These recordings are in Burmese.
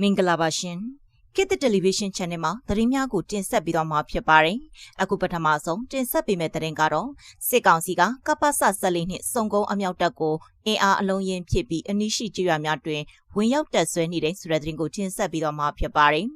မင်္ဂလာပါရှင်ခေတ်သစ်တယ်လီဗီရှင်း channel မှာသတင်းများကိုတင်ဆက်ပေးသွားမှာဖြစ်ပါတယ်အခုပထမဆုံးတင်ဆက်ပေးမယ့်သတင်းကတော့စစ်ကောင်စီကကပ္ပစဆက်လေးနှင့်စုံကုန်းအမြောက်တပ်ကိုအင်အားအလုံးရင်ဖြစ်ပြီးအနိရှိကြရွာများတွင်ဝင်ရောက်တက်ဆွဲနေတဲ့ဆိုတဲ့သတင်းကိုတင်ဆက်ပေးသွားမှာဖြစ်ပါတယ်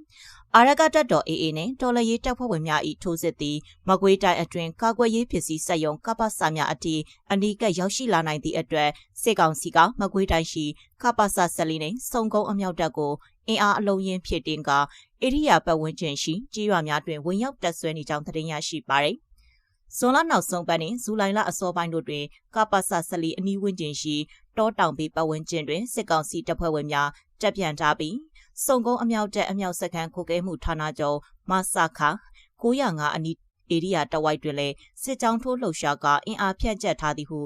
အာရကတတ်တော် AA နဲ့တော်လရေးတပ်ဖွဲ့ဝင်များ၏ထိုးစစ်သည်မကွေးတိုင်းအတွင်းကာကွယ်ရေးပစ္စည်းစက်ရုံကပ္ပစများအထိအနီးကပ်ရောက်ရှိလာနိုင်သည့်အတွက်စစ်ကောင်စီကမကွေးတိုင်းရှိကပ္ပစဆက်လေးနှင့်စုံကုန်းအမြောက်တပ်ကိုအင်အားအလုံးရင်းဖြစ်တင်ကဧရိယာပတ်ဝန်းကျင်ရှိကြေးရွာများတွင်ဝင်ရောက်တက်ဆွဲနေကြောင်းသတင်းရရှိပါသည်။ဇွန်လနောက်ဆုံးပတ်နှင့်ဇူလိုင်လအစောပိုင်းတို့တွင်ကပ္ပစဆက်လီအနီးဝန်းကျင်ရှိတောတောင်ပေးပတ်ဝန်းကျင်တွင်စစ်ကောင်စီတပ်ဖွဲ့ဝင်များတပ်ပြန်ထားပြီး စုံကုန်းအမြောက်တပ်အမြောက်စခန်းခုကဲမှုဌာနချုပ်မဆခ905အနီးဧရိယာတဝိုက်တွင်လည်းစစ်ကြောင်းထိုးလှုပ်ရှားကအင်အားဖြန့်ကျက်ထားသည်ဟု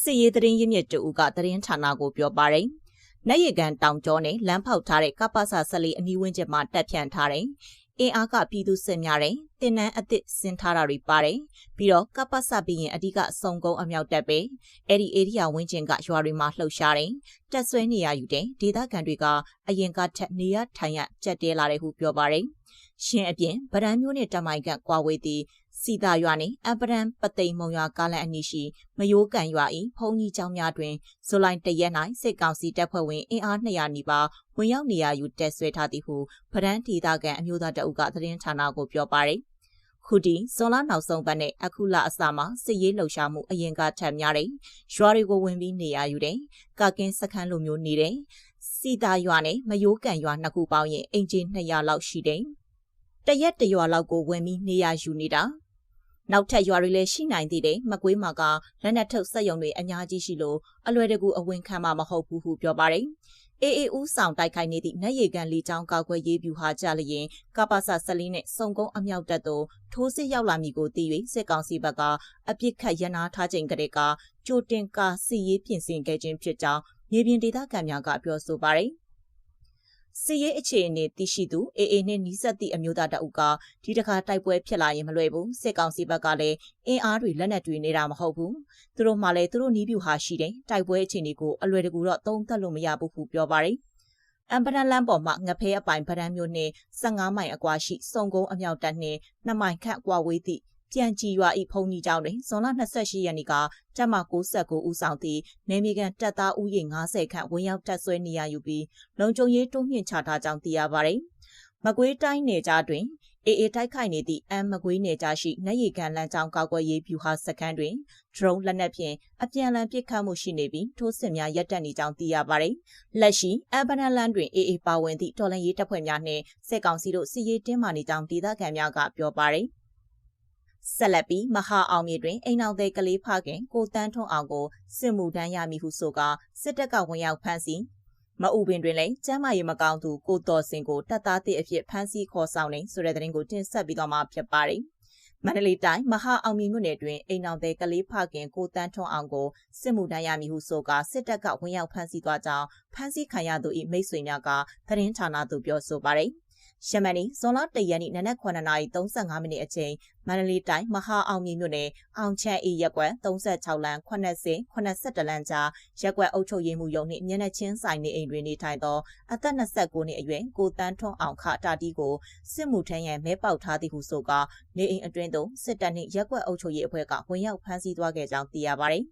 စစ်ရေးသတင်းရင်းမြစ်တအူကသတင်းဌာနကိုပြောပါရယ်။နိုင်ရကန်တောင်ကျောနဲ့လမ်းဖောက်ထားတဲ့ကပ္ပစာဆက်လေးအနီးဝန်းကျင်မှာတက်ဖြန့်ထားတယ်။ အင်အားကပြည်သူစစ်များတဲ့တင်နန်းအစ်စ်စင်ထားတာတွေပါတယ်။ပြီးတော့ကပ္ပစပြီးရင်အဓိကစုံကုန်းအမြောက်တက်ပဲ။အဲ့ဒီဧရိယာဝန်းကျင်ကရွာတွေမှာလှုပ်ရှားတယ်။တက်ဆွဲနေရယူတဲ့ဒေသခံတွေကအရင်ကထက်နေရထိုင်ရကြက်တဲလာတယ်ဟုပြောပါတယ်။ရှင်အပြင်ဗရန်မျိုးနဲ့တမိုင်ကကွာဝေးသည့် စီတာရွာနှင့်အပရန်ပသိမ်မုံရွာကားလန်အနီးရှိမယိုးကန်ရွာ၏ဖုန်ကြီးကျောင်းများတွင်ဇူလိုင်တရက်၌စစ်ကောင်စီတပ်ဖွဲ့ဝင်အင်အား200နီးပါးဝင်ရောက်နေရယူတက်ဆွဲထားသည်ဟုဗရန်ဒေသခံအမျိုးသားတအုပ်ကသတင်းဌာနကိုပြောပါရယ်ခုဒီဇွန်လနောက်ဆုံးပတ်နဲ့အခုလအစမှာစစ်ရေးလှုပ်ရှားမှုအရင်ကထပ်များတယ်။ရွာတွေကိုဝင်ပြီးနေရယူတယ်။ကာကင်းစခန်းလိုမျိုးနေတယ်။စီတာရွာနဲ့မယိုးကန်ရွာနှစ်ခုပေါင်းရင်အင်ဂျင်200လောက်ရှိတယ်။တရက်တရွာလောက်ကိုဝင်ပြီးနေရယူနေတာ။ နောက်ထပ်ရွာတွေလည်းရှိနိုင်သေးတယ်မကွေးမှာကလက်နက်ထုတ်စက်ရုံတွေအများကြီးရှိလို့အလွယ်တကူအဝင်ခံမှာမဟုတ်ဘူးဟုပြောပါတယ်အေအေဦးဆောင်တိုက်ခိုက်နေသည့်နတ်ရေကန်လေးချောင်းကောက်ွယ်ရေးဗျူဟာကြလျင်ကပ္ပစဆက်လင်းနဲ့စုံကုန်းအမြောက်တပ်တို့ထိုးစစ်ရောက်လာမည်ကိုသိ၍စစ်ကောင်စီဘက်ကအပြစ်ခတ်ရန်နာထားချိန်ကလေးကကြိုတင်ကာစီရေးပြင်ဆင်ခဲ့ခြင်းဖြစ်ကြောင်းမြေပြင်ဒေသခံများကပြောဆိုပါတယ်။ စီရေးအခြေအနေသိရှိသူအေအေနဲ့နီးစပ်သည့်အမျိုးသားတအုပ်ကဒီတခါတိုက်ပွဲဖြစ်လာရင်မလွယ်ဘူးစစ်ကောင်စီဘက်ကလည်းအင်အားတွေလက်နက်တွေနေတာမဟုတ်ဘူးသူတို့မှလည်းသူတို့နီးပြူဟာရှိတယ်တိုက်ပွဲအခြေအနေကိုအလွယ်တကူတော့သုံးသပ်လို့မရဘူးဟုပြောပါတယ်အမ်ပဒန်လန်ပေါ်မှာငဖဲအပိုင်ဗဒန်းမျိုးနဲ့15မိုင်အကွာရှိစုံကုန်းအမြောက်တပ်နှင့်2မိုင်ခန့်အကွာဝေးသည့် ပြန်ကြည်ရွာဤဖုန်ကြီးကျောင်းတွင်ဇွန်လ28ရက်နေ့ကတပ်မ69ဦးဆောင်သည့်နေမီကန်တပ်သားဦးရေ90ခန့်ဝင်ရောက်တပ်ဆွဲနေရယူပြီးလုံခြုံရေးတိုးမြင့်ချထားကြောင်းသိရပါသည်။မကွေးတိုင်းနယ်ကြားတွင်အေအေတိုက်ခိုက်နေသည့်အမ်မကွေးနယ်ကြားရှိနက်ရီကန်လမ်းကြောင်းကောက်ွယ်ရေးဗျူဟာစခန်းတွင် drone လက်နက်ဖြင့်အပြန်အလှန်ပစ်ခတ်မှုရှိနေပြီးထိုးစစ်များရပ်တန့်နေကြောင်းသိရပါသည်။လက်ရှိအမ်ဘနလန်တွင်အေအေပါဝင်သည့်တော်လှန်ရေးတပ်ဖွဲ့များနှင့်စစ်ကောင်စီတို့စစ်ရေးတင်းမာနေကြောင်းဒေသခံများကပြောပါသည်။ ဆက်လက်ပြီးမဟာအောင်မြေတွင်အိမ်အောင်သေးကလေးဖခင်ကိုတန်းထွန်းအောင်ကိုစစ်မှုထမ်းရမည်ဟုဆိုကာစစ်တပ်ကဝင်ရောက်ဖမ်းဆီးမအူပင်တွင်လည်းကျမ်းမာရေးမကောင်းသူကိုတော်စင်ကိုတပ်သားသည့်အဖြစ်ဖမ်းဆီးခေါ်ဆောင်နေဆိုတဲ့သတင်းကိုတင်ဆက်ပြီးတော့မှဖြစ်ပါတယ်။မန္တလေးတိုင်းမဟာအောင်မြေမြို့နယ်တွင်အိမ်အောင်သေးကလေးဖခင်ကိုတန်းထွန်းအောင်ကိုစစ်မှုထမ်းရမည်ဟုဆိုကာစစ်တပ်ကဝင်ရောက်ဖမ်းဆီးသွားကြောင်းဖမ်းဆီးခံရသူ၏မိတ်ဆွေများကသတင်းဌာနသို့ပြောဆိုပါတယ်။ ရှမနီဇွန်လ၁ရက်နေ့နနက်9:35မိနစ်အချိန်မန္တလေးတိုင်းမဟာအောင်မြေမြို့နယ်အောင်ချမ်းအေးရက်ကွက်36လမ်း80 82လမ်းကြားရက်ကွက်အုပ်ချုပ်ရေးမှူးရုံးနှင့်မျက်နှာချင်းဆိုင်နေအိမ်တွင်နေထိုင်သောအသက်29နှစ်အရွယ်ကိုတန်းထွန်းအောင်ခတာတီကိုစစ်မှုထမ်းရန်မဲပေါက်ထားသည်ဟုဆိုကာနေအိမ်အတွင်းသို့စစ်တပ်နှင့်ရက်ကွက်အုပ်ချုပ်ရေးအဖွဲ့ကဝင်ရောက်ဖမ်းဆီးသွားခဲ့ကြောင်းသိရပါသည်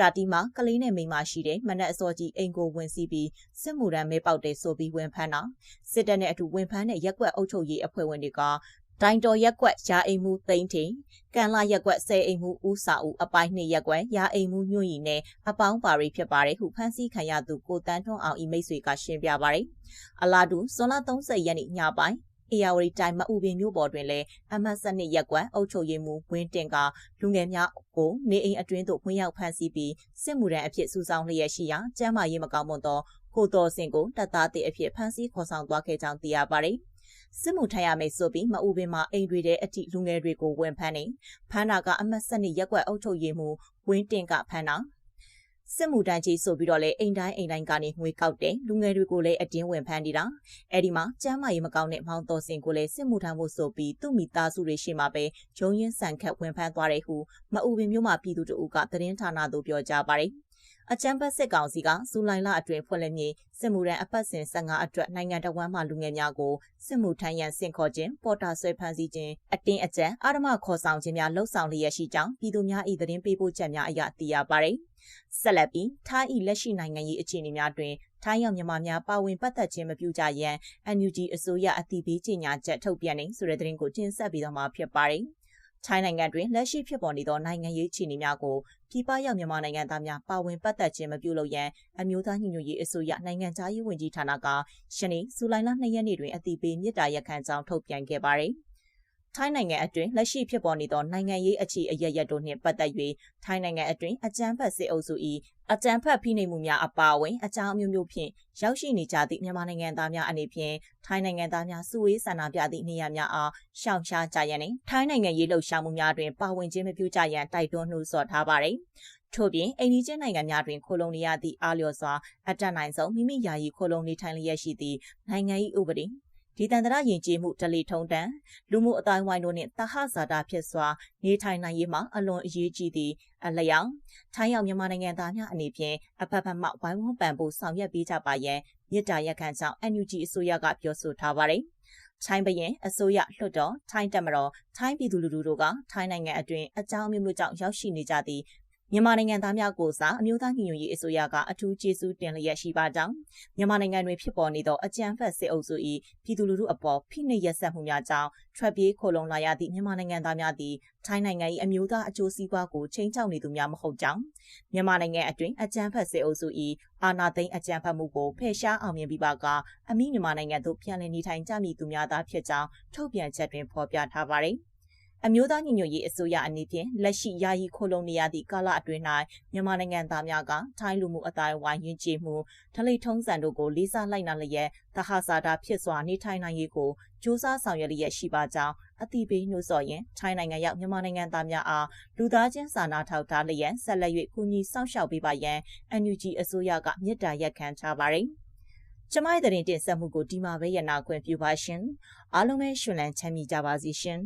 တာတီမှာကလေးနဲ့မိန်းမရှိတဲ့မနက်အစောကြီးအိမ်ကိုဝင်စီးပြီးစစ်မှုထမ်းမဲပေါက်တဲ့ဆိုပြီးဝင်ဖမ်းတာစစ်တပ်နဲ့အတူဝင်ဖမ်းတဲ့ရက်ကွက်အုပ်ချုပ်ရေးအဖွဲ့ဝင်တွေကဒိုင်တော်ရက်ကွက်ရာအိမ်မှုသိန်းထင်ကန်လာရက်ကွက်ဆယ်အိမ်မှုဦးစာဦးအပိုင်းနှစ်ရက်ကွက်ရာအိမ်မှုညွန့်ရီနဲ့အပေါင်းပါရီဖြစ်ပါတယ်ဟုဖမ်းဆီးခံရသူကိုတန်းထွန်းအောင်ဤမိတ်ဆွေကရှင်းပြပါတယ်အလာတူဇွန်လ30ရက်နေ့ညပိုင်း အေယာဝတီတိုင်းမအူပင်မြို့ပေါ်တွင်လည်းအမတ်စနစ်ရက်ကွက်အုပ်ချုပ်ရေးမှူးဝင်းတင်ကလူငယ်များကိုနေအိမ်အတွင်းသို့ဝင်ရောက်ဖမ်းဆီးပြီးစစ်မှုထမ်းအဖြစ်စုဆောင်လျက်ရှိရာကျမ်းမာရေးမကောင်းမွန်သောကိုတော်စင်ကိုတပ်သားတဲ့အဖြစ်ဖမ်းဆီးခေါ်ဆောင်သွားခဲ့ကြောင်းသိရပါတယ်။စစ်မှုထမ်းရမယ်ဆိုပြီးမအူပင်မှာအိမ်တွေတဲ့အထိလူငယ်တွေကိုဝင်ဖမ်းနေဖမ်းတာကအမတ်စနစ်ရက်ကွက်အုပ်ချုပ်ရေးမှူးဝင်းတင်ကဖမ်းတာ စစ်မှုတန်းကြီးဆိုပြီးတော့လေအိမ်တိုင်းအိမ်တိုင်းကနေငွေကောက်တယ်လူငယ်တွေကိုလည်းအတင်းဝင်ဖမ်းနေတာအဲ့ဒီမှာကျမ်းမာရေးမကောင်းတဲ့မောင်တော်စင်ကိုလည်းစစ်မှုထမ်းဖို့ဆိုပြီးသူ့မိသားစုတွေရှိမှပဲဂျုံရင်ဆန်ခတ်ဝင်ဖမ်းသွားတယ်ဟုမအူပင်မျိုးမှာပြည်သူတို့ကသတင်းဌာနသို့ပြောကြားပါတယ် အကြမ်းဖက်စစ်ကောင်စီကဇူလိုင်လအတွင်းဖွင့်လှစ်မည်စစ်မှုရန်အပတ်စဉ်15အတွက်နိုင်ငံတော်ဝန်မှလူငယ်များကိုစစ်မှုထမ်းရန်ဆင့်ခေါ်ခြင်းပေါ်တာဆွဲဖမ်းဆီးခြင်းအတင်းအကျပ်အာဓမခေါ်ဆောင်ခြင်းများလှုပ်ဆောင်လျက်ရှိကြောင်းပြည်သူများ၏သတင်းပေးပို့ချက်များအရသိရပါသည်ဆက်လက်ပြီးထိုင်း၏လက်ရှိနိုင်ငံရေးအခြေအနေများတွင်ထိုင်းရောက်မြန်မာများပါဝင်ပတ်သက်ခြင်းမပြုကြရန် NUG အစိုးရအသိပေးကြေညာချက်ထုတ်ပြန်နေဆိုတဲ့သတင်းကိုတင်ဆက်ပြီးတော့မှာဖြစ်ပါတယ်။ ထိုင်းနိုင်ငံတွင်လက်ရှိဖြစ်ပေါ်နေသောနိုင်ငံရေးအခြေအနေများကိုပြည်ပရောက်မြန်မာနိုင်ငံသားများပါဝင်ပတ်သက်ခြင်းမပြုလုပ်ရန်အမျိုးသားညီညွတ်ရေးအစိုးရနိုင်ငံသားရေးဝန်ကြီးဌာနကရှနေ့ဇူလိုင်လ2ရက်နေ့တွင်အသိပေးမြစ်တာရက်ခံကြောင်းထုတ်ပြန်ခဲ့ပါသည် ထိုင်းနိုင်ငံအတွင်းလက်ရှိဖြစ်ပေါ်နေသောနိုင်ငံရေးအခြေအရရတို့နှင့်ပတ်သက်၍ထိုင်းနိုင်ငံအတွင်းအကြမ်းဖက်စစ်အုပ်စု၏အကြမ်းဖက်ဖိနှိပ်မှုများအပါအဝင်အကြောင်းအမျိုးမျိုးဖြင့်ရောက်ရှိနေကြသည့်မြန်မာနိုင်ငံသားများအနေဖြင့်ထိုင်းနိုင်ငံသားများစုဝေးဆန္ဒပြသည့်နေရာများအားရှောင်ရှားကြရန်နှင့်ထိုင်းနိုင်ငံရေးလှုပ်ရှားမှုများတွင်ပါဝင်ခြင်းမပြုကြရန်တိုက်တွန်းနှိုးဆော်ထားပါသည်ထို့ပြင်အိန္ဒိယနိုင်ငံများတွင်ခိုလုံနေရသည့်အားလျော်စွာအတက်နိုင်ဆုံးမိမိယာယီခိုလုံနေထိုင်လျက်ရှိသည့်နိုင်ငံ၏ဥပဒေ ဒီတန်တရယဉ်ကျေးမှုဒလီထုံတန်လူမှုအတိုင်းဝိုင်းတို့နှင့်တဟဇာတာဖြစ်စွာနေထိုင်နိုင်ရေးမှာအလွန်အရေးကြီးသည့်အလျောက်ထိုင်းရောက်မြန်မာနိုင်ငံသားများအနေဖြင့်အဖက်ဖက်မှဝိုင်းဝန်းပံ့ပိုးဆောင်ရွက်ပေးကြပါရန်မြစ်တာရက်ခံကြောင်း NUG အစိုးရကပြောဆိုထားပါတယ်ထိုင်းဘရင်အစိုးရလွှတ်တော်ထိုင်းတပ်မတော်ထိုင်းပြည်သူလူထုတို့ကထိုင်းနိုင်ငံအတွင်းအကြောင်းမျိုးမျိုးကြောင့်ရောက်ရှိနေကြသည့် မြန်မာနိုင်ငံသားများကိုစားအမျိုးသားညီညွတ်ရေးအစိုးရကအထူးကျေးဇူးတင်လျက်ရှိပါကြောင်းမြန်မာနိုင်ငံတွင်ဖြစ်ပေါ်နေသောအကြမ်းဖက်စစ်အုပ်စု၏ပြည်သူလူထုအပေါ်ဖိနှိပ်ရက်စက်မှုများကြောင့်ထွက်ပြေးခိုလုံလာရသည့်မြန်မာနိုင်ငံသားများသည်ထိုင်းနိုင်ငံ၏အမျိုးသားအကျိုးစီးပွားကိုချိန်ချောက်နေသူများမဟုတ်ကြောင်းမြန်မာနိုင်ငံအတွင်းအကြမ်းဖက်စစ်အုပ်စု၏အာဏာသိမ်းအကြမ်းဖက်မှုကိုဖယ်ရှားအောင်မြင်ပြီးပါကအမိမြန်မာနိုင်ငံသို့ပြန်လည်နေထိုင်ကြမည်သူများသာဖြစ်ကြောင်းထုတ်ပြန်ချက်တွင်ဖော်ပြထားပါသည် အမျိုးသားညီညွတ်ရေးအစိုးရအနေဖြင့်လက်ရှိယာယီခိုလုံနေရသည့်ကာလအတွင်း၌မြန်မာနိုင်ငံသားများကထိုင်းလူမှုအတိုင်းဝိုင်းယဉ်ကျေးမှုဒလိထုံးစံတို့ကိုလေးစားလိုက်နာလျက်သဟဇာတာဖြစ်စွာနေထိုင်နိုင်ရေးကိုစ조사ဆောင်ရွက်လျက်ရှိပါကြောင်းအတိပေးနှိုးဆော်ရင်ထိုင်းနိုင်ငံရောက်မြန်မာနိုင်ငံသားများအားလူသားချင်းစာနာထောက်ထားလျက်ဆက်လက်၍ကူညီစောင့်ရှောက်ပေးပါရန် NUG အစိုးရကမြစ်တာရက်ခံထားပါသည်ကျမရဲ့တင်တင်ဆက်မှုကိုဒီမှာပဲရနာခွင့်ပြုပါရှင်အားလုံးပဲရှင်လန်းချမ်းမြေ့ကြပါစေရှင်